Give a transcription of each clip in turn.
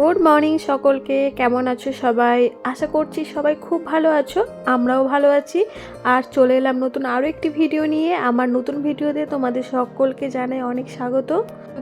Good morning সকলকে, কেমন আছো সবাই? আশা করছি সবাই খুব ভালো আছো, আমরাও ভালো আছি। আর চলে এলাম নতুন আরও একটি ভিডিও নিয়ে। আমার নতুন ভিডিওতে তোমাদের সকলকে জানাই অনেক স্বাগত।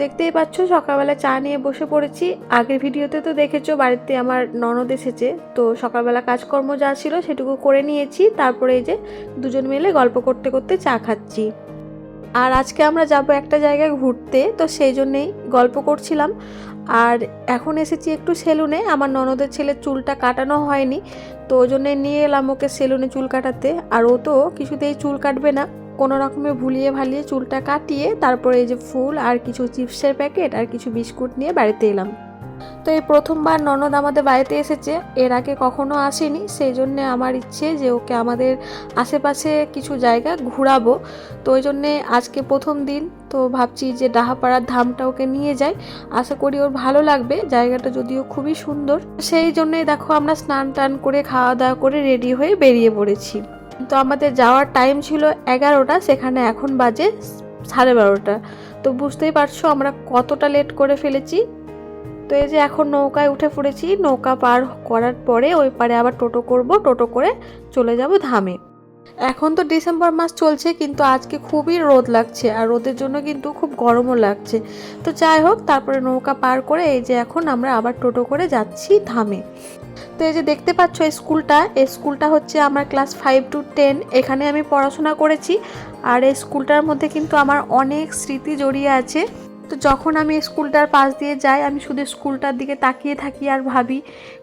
দেখতেই পাচ্ছ, সকালবেলা চা নিয়ে বসে পড়েছি। আগের ভিডিওতে তো দেখেছ, বাড়িতে আমার ননদ এসেছে। তো সকালবেলা কাজকর্ম যা ছিল সেটুকু করে নিয়েছি। তারপরে এই যে দুজন মিলে গল্প করতে করতে চা খাচ্ছি। আর আজকে আমরা যাব একটা জায়গায় ঘুরতে। তো সেই জন্যেই গল্প করছিলাম। আর এখন এসেছি একটু সেলুনে। আমার ননদের ছেলের চুলটা কাটানো হয়নি, তো ওই জন্যে নিয়ে এলাম ওকে সেলুনে চুল কাটাতে। আর ও তো কিছুতেই চুল কাটবে না। কোনো রকমে ভুলিয়ে ভালিয়ে চুলটা কাটিয়ে তারপরে এই যে ফুল আর কিছু চিপসের প্যাকেট আর কিছু বিস্কুট নিয়ে বাড়িতে এলাম। তো এই প্রথমবার ননদ আমাদের বাড়িতে এসেছে। এর আগে কখনো আসেনি, সেই জন্যে আমার ইচ্ছে যে ওকে আমাদের আশেপাশে কিছু জায়গা ঘুরাবো। তো ওই জন্যে আজকে প্রথম দিন, তো ভাবছি যে ডাহাপাড়ার ধামটা ওকে নিয়ে যাই। আশা করি ওর ভালো লাগবে, জায়গাটা যদিও খুবই সুন্দর। সেই জন্যই দেখো আমরা স্নান টান করে খাওয়া দাওয়া করে রেডি হয়ে বেরিয়ে পড়েছি। তো আমাদের যাওয়ার টাইম ছিল এগারোটা, সেখানে এখন বাজে সাড়ে বারোটা। তো বুঝতেই পারছ আমরা কতটা লেট করে ফেলেছি। তো এই যে এখন নৌকায় উঠে পড়েছি, নৌকা পার করার পরে ওই পারে আবার টোটো করব, টোটো করে চলে যাব ধামে। এখন তো ডিসেম্বর মাস চলছে, কিন্তু আজকে খুবই রোদ লাগছে আর রোদের জন্য কিন্তু খুব গরমও লাগছে। তো যাই হোক, তারপরে নৌকা পার করে এই যে এখন আমরা আবার টোটো করে যাচ্ছি ধামে। তো এই যে দেখতে পাচ্ছ এই স্কুলটা এই স্কুলটা হচ্ছে আমার ক্লাস ফাইভ টু টেন, এখানে আমি পড়াশোনা করেছি। আর এই স্কুলটার মধ্যে কিন্তু আমার অনেক স্মৃতি জড়িয়ে আছে। তো যখন আমি স্কুলটার পাশ দিয়ে যাই, আমি শুধু স্কুলটার দিকে তাকিয়ে থাকি আর ভাবি,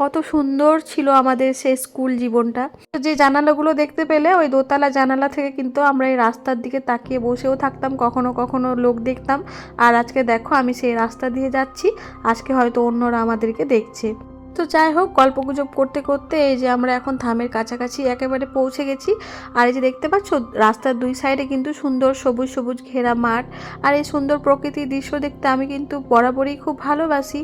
কত সুন্দর ছিল আমাদের সে স্কুল জীবনটা। তো যে জানালাগুলো দেখতে পেলে, ওই দোতলা জানালা থেকে কিন্তু আমরা এই রাস্তার দিকে তাকিয়ে বসেও থাকতাম, কখনো কখনো লোক দেখতাম। আর আজকে দেখো, আমি সেই রাস্তা দিয়ে যাচ্ছি, আজকে হয়তো অন্যরা আমাদেরকে দেখছে। তো যাই হোক, গল্পগুজব করতে করতে এই যে আমরা এখন থামের কাছাকাছি একেবারে পৌঁছে গেছি। আর এই যে দেখতে পাচ্ছ, রাস্তার দুই সাইডে কিন্তু সুন্দর সবুজ সবুজ ঘেরা মাঠ। আর এই সুন্দর প্রকৃতির দৃশ্য দেখতে আমি কিন্তু বরাবরই খুব ভালোবাসি।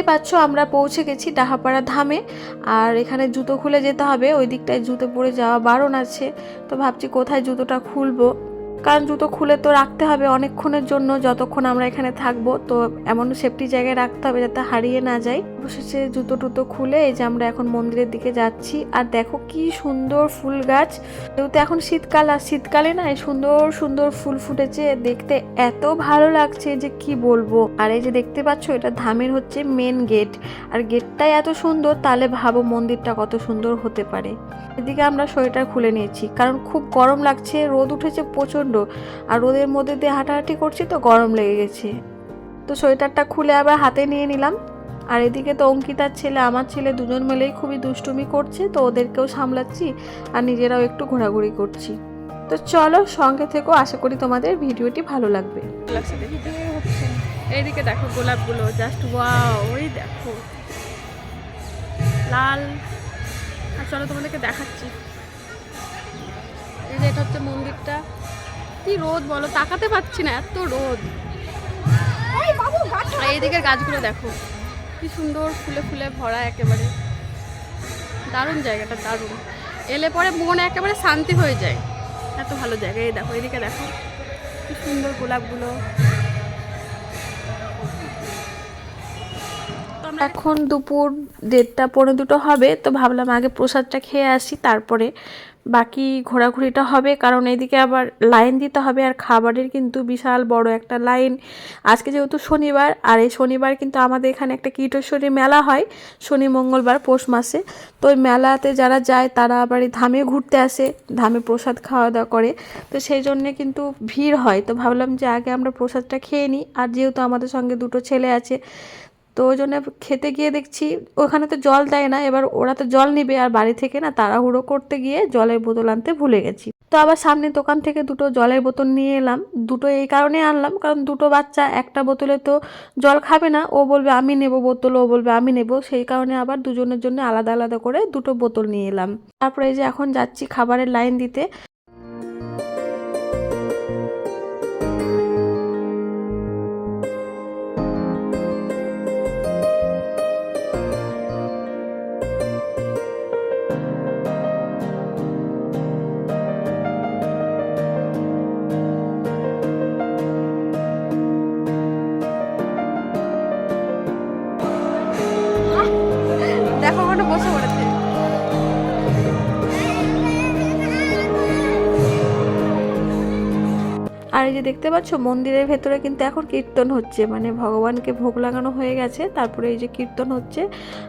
দেখতেই পাচ্ছ, আমরা পৌঁছে গেছি ডাহাপাড়া ধামে। আর এখানে জুতো খুলে যেতে হবে, ওই দিকটায় জুতো পরে যাওয়া বারণ আছে। তো ভাবছি কোথায় জুতোটা খুলবো? কারণ জুতো খুলে তো রাখতে হবে অনেকক্ষণের জন্য, যতক্ষণ আমরা এখানে থাকব। তো এমন সেফটি জায়গায় রাখতে হবে যাতে হারিয়ে না যায়। অবশেষে জুতো টুতো খুলে এই যে আমরা এখন মন্দিরের দিকে যাচ্ছি। আর দেখো কি সুন্দর ফুল গাছ। যেহেতু এখন শীতকাল, আর শীতকালে না সুন্দর সুন্দর ফুল ফুটেছে, দেখতে এত ভালো লাগছে যে কি বলব। আর এই যে দেখতে পাচ্ছ, এটা ধামের হচ্ছে মেন গেট আর গেটটাই এত সুন্দর, তাহলে ভাবো মন্দিরটা কত সুন্দর হতে পারে। এদিকে আমরা সোয়েটার খুলে নিয়েছি, কারণ খুব গরম লাগছে, রোদ উঠেছে প্রচণ্ড। আর রোদের মধ্যে দিয়ে হাঁটাহাঁটি করছি তো গরম লেগে গেছে। তো সোয়েটারটা খুলে আবার হাতে নিয়ে নিলাম। আর এদিকে তো অঙ্কিতার ছেলে, আমার ছেলে দুজন মিলেই খুবই দুষ্টুমি করছে, তো ওদেরকেও সামলাচ্ছি আর নিজেরাও একটু ঘোরাঘুরি করছি। তো চলো সঙ্গে থেকেও আশা করি তোমাদের ভিডিওটি ভালো লাগবে। এইদিকে দেখো গোলাপগুলো জাস্ট ওয়াও ওই দেখো। লাল। আর চলো তোমাদেরকে দেখাচ্ছি। এই যে এটা হচ্ছে মন্দিরটা। কি রোদ বলো, তাকাতে পাচ্ছি না, এত রোদ। আর এইদিকের গাছগুলো দেখো। কি সুন্দর ফুলে ফুলে ভরা একেবারে। দারুণ জায়গাটা, দারুণ। এলে পরে মনে একেবারে শান্তি হয়ে যায়। এত ভালো জায়গা, এই দেখো, এদিকে দেখো, কি সুন্দর গোলাপগুলো। এখন দুপুর দেড়টা পনেরো দুটো হবে, তো ভাবলাম আগে প্রসাদটা খেয়ে আসি, তারপরে বাকি ঘোরাঘুরিটা হবে, কারণ এদিকে আবার লাইন দিতে হবে আর খাবারের কিন্তু বিশাল বড় একটা লাইন। আজকে যেহেতু শনিবার, আর এই শনিবার কিন্তু আমাদের এখানে একটা কীটেশ্বরী মেলা হয়, শনি, মঙ্গলবার, পৌষ মাসে। তো ওই মেলাতে যারা যায়, তারা আবার এই ধামে ঘুরতে আসে, ধামে প্রসাদ খাওয়া দাওয়া করে। তো সেই জন্যে কিন্তু ভিড় হয়। তো ভাবলাম যে আগে আমরা প্রসাদটা খেয়ে নিই। আর যেহেতু আমাদের সঙ্গে দুটো ছেলে আছে তো ওই জন্য খেতে গিয়ে দেখছি ওখানে তো জল দেয় না, এবার ওরা তো জল নিবে আর বাড়ি থেকে না তাড়াহুড়ো করতে গিয়ে জলের বোতল আনতে ভুলে গেছি। তো আবার সামনে দোকান থেকে দুটো জলের বোতল নিয়ে এলাম, দুটো এই কারণে আনলাম কারণ দুটো বাচ্চা একটা বোতলে তো জল খাবে না, ও বলবে আমি নেব বোতল, ও বলবে আমি নেব, সেই কারণে আবার দুজনের জন্য আলাদা আলাদা করে দুটো বোতল নিয়ে এলাম। তারপরে যে এখন যাচ্ছি খাবারের লাইন দিতে যে দেখতে পাচ্ছ, মন্দিরের ভেতরে কিন্তু এখন কীর্তন হচ্ছে। মানে ভগবানকে ভোগ লাগানো হয়ে গেছে, তারপরে এই যে কীর্তন হচ্ছে।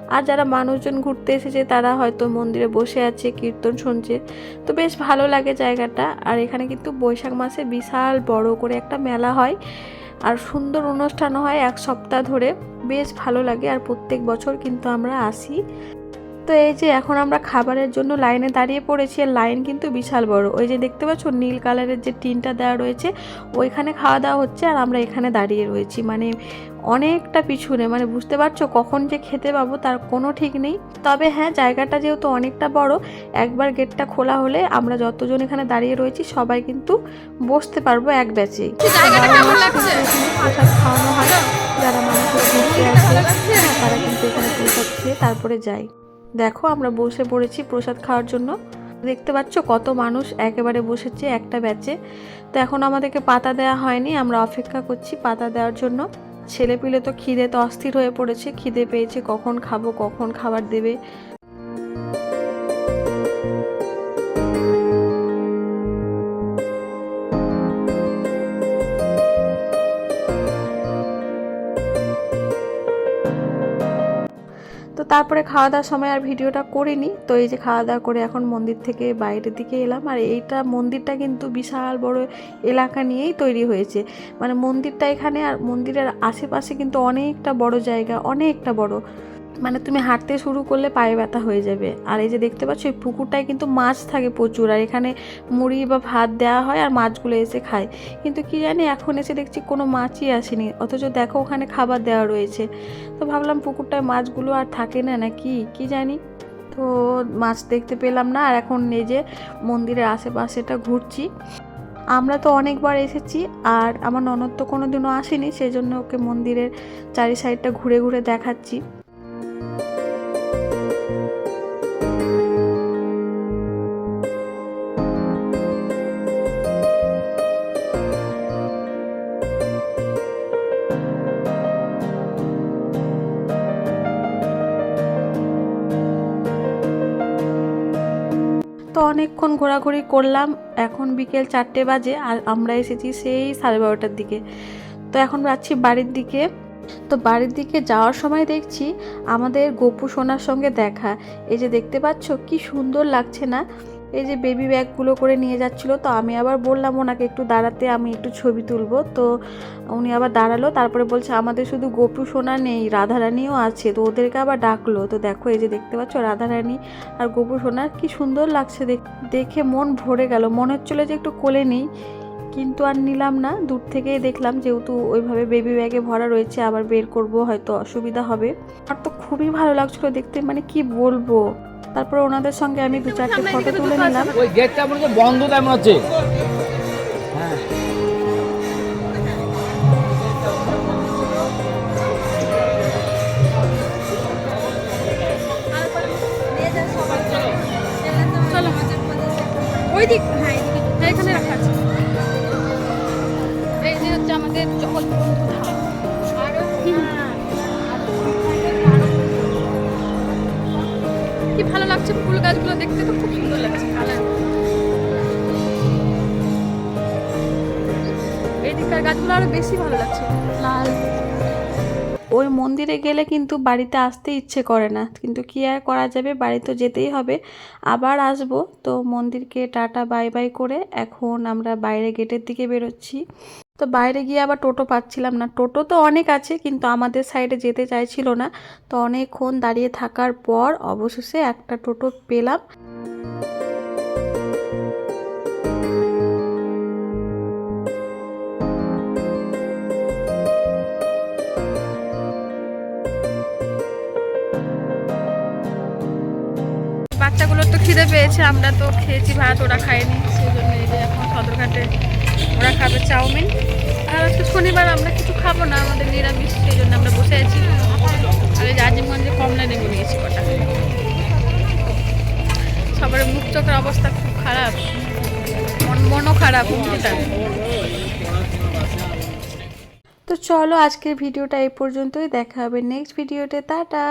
আর যারা মানুষজন ঘুরতে এসেছে, তারা হয়তো মন্দিরে বসে আছে, কীর্তন শুনছে। তো বেশ ভালো লাগে জায়গাটা। আর এখানে কিন্তু বৈশাখ মাসে বিশাল বড় করে একটা মেলা হয়। আর সুন্দর অনুষ্ঠান হয় এক সপ্তাহ ধরে। বেশ ভালো লাগে। আর প্রত্যেক বছর কিন্তু আমরা আসি। তো এই যে এখন আমরা খাবারের জন্য লাইনে দাঁড়িয়ে পড়েছি আর লাইন কিন্তু বিশাল বড়। ওই যে দেখতে পাচ্ছ নীল কালারের যে টিনটা দেওয়া রয়েছে ওইখানে খাওয়া দাওয়া হচ্ছে আর আমরা এখানে দাঁড়িয়ে রয়েছি। মানে অনেকটা পিছনে মানে বুঝতে পারছ কখন যে খেতে পাবো তার কোনো ঠিক নেই। তবে হ্যাঁ জায়গাটা যেহেতু অনেকটা বড় একবার গেটটা খোলা হলে আমরা যতজন এখানে দাঁড়িয়ে রয়েছি সবাই কিন্তু বসতে পারব এক ব্যাচেই? প্রসাদ খাওয়ানো হয়। যারা মানুষের ঘুরতে আসে তারা কিন্তু এখানে খেয়ে তারপরে যায় দেখো, আমরা বসে পড়েছি প্রসাদ খাওয়ার জন্য। দেখতে পাচ্ছ কত মানুষ একেবারে বসেছে একটা ব্যাচে। তো এখন আমাদেরকে পাতা দেওয়া হয়নি, আমরা অপেক্ষা করছি পাতা দেওয়ার জন্য। ছেলে পিলে তো খিদে তো অস্থির হয়ে পড়েছে, খিদে পেয়েছে, কখন খাব, কখন খাবার দেবে। তারপরে খাওয়া দাওয়ার সময় আর ভিডিওটা করিনি। তো এই যে খাওয়া দাওয়া করে এখন মন্দির থেকে বাইরের দিকে এলাম। আর এইটা মন্দিরটা কিন্তু বিশাল বড় এলাকা নিয়েই তৈরি হয়েছে। মানে মন্দিরটা এখানে আর মন্দিরের আশেপাশে কিন্তু অনেকটা বড় জায়গা, অনেকটা বড়। মানে তুমি হাঁটতে শুরু করলে পায়ে ব্যথা হয়ে যাবে। আর এই যে দেখতে পাচ্ছ, এই পুকুরটায় কিন্তু মাছ থাকে প্রচুর, আর এখানে মুড়ি বা ভাত দেওয়া হয় আর মাছগুলো এসে খায়। কিন্তু কি জানি, এখন এসে দেখছি কোনো মাছই আসেনি। অথচ দেখো ওখানে খাবার দেওয়া রয়েছে। তো ভাবলাম পুকুরটায় মাছগুলো আর থাকে না নাকি, কি জানি? তো মাছ দেখতে পেলাম না, আর এখন এই যে মন্দিরের আশেপাশেটা ঘুরছি। আমরা তো অনেকবার এসেছি, আর আমার ননদ তো কোনো দিনও আসেনি সেই জন্য ওকে মন্দিরের চারি সাইডটা ঘুরে ঘুরে দেখাচ্ছি। তো অনেকক্ষণ ঘোরাঘুরি করলাম, এখন বিকেল চারটে বাজে আর আমরা এসেছি সেই সাড়ে বারোটার দিকে। তো এখন যাচ্ছি বাড়ির দিকে। তো বাড়ির দিকে যাওয়ার সময় দেখছি আমাদের গোপু সোনার সঙ্গে দেখা। এই যে দেখতে পাচ্ছ, কি সুন্দর লাগছে না? এই যে বেবি ব্যাগগুলো করে নিয়ে যাচ্ছিল, তো আমি আবার বললাম ওনাকে একটু দাঁড়াতে, আমি একটু ছবি তুলবো। তো উনি আবার দাঁড়াল, তারপরে বলছে, আমাদের শুধু গোপু সোনা নেই, রাধারানীও আছে। তো ওদেরকে আবার ডাকলো। তো দেখো, এই যে দেখতে পাচ্ছ, রাধারানী আর গোপু সোনা কি সুন্দর লাগছে দেখ- দেখে মন ভরে গেল। মনে হচ্ছিল যে একটু কোলে নেই। কিন্তু আর নিলাম না। দূর থেকেই দেখলাম যেহেতু ওইভাবে বেবি ব্যাগে ভরা রয়েছে আবার বের করব হয়তো অসুবিধা হবে। আর তো খুবই ভালো লাগছিল দেখতে মানে কি বলব? তারপর ওনাদের সঙ্গে আমি দু চারটে ফটো তুলে নিলাম। ওই গেটটা মনে বন্ধ তেমন হচ্ছে। হ্যাঁ। ওই দিক গাছগুলো দেখতে তো খুব সুন্দর লাগছে এই গাছগুলো আরও বেশি ভালো লাগছে। লাল। ওই মন্দিরে গেলে কিন্তু বাড়িতে আসতে ইচ্ছে করে না, কিন্তু কি আর করা যাবে? বাড়ি তো যেতেই হবে। আবার আসব, তো মন্দিরকে টাটা, বাই বাই করে এখন আমরা বাইরে গেটের দিকে বেরোচ্ছি। তো বাইরে গিয়ে আবার টোটো পাচ্ছিলাম না। টোটো তো অনেক আছে, কিন্তু আমাদের সাইডে যেতে চাইছিল না। তো অনেকক্ষণ দাঁড়িয়ে থাকার পর অবশেষে একটা টোটো পেলাম। বাচ্চাগুলোর তো খিদে পেয়েছে, আমরা তো খেয়েছি ভাত, ওরা খায়নি, সেই জন্য এই এখন সদরঘাটে ওরা খাবে চাউমিন। আর আজকে শনিবার আমরা কিছু খাব না, আমাদের নিরামিষ, সেই জন্য আমরা বসে আছি। আর এই আজিমগঞ্জে কমলা নেমে নিয়েছি কটা। সবার মুখ চোখের অবস্থা খুব খারাপ। মন, মনও খারাপ তো? চলো আজকের ভিডিওটা এই পর্যন্তই, দেখা হবে নেক্সট ভিডিওতে টাটা।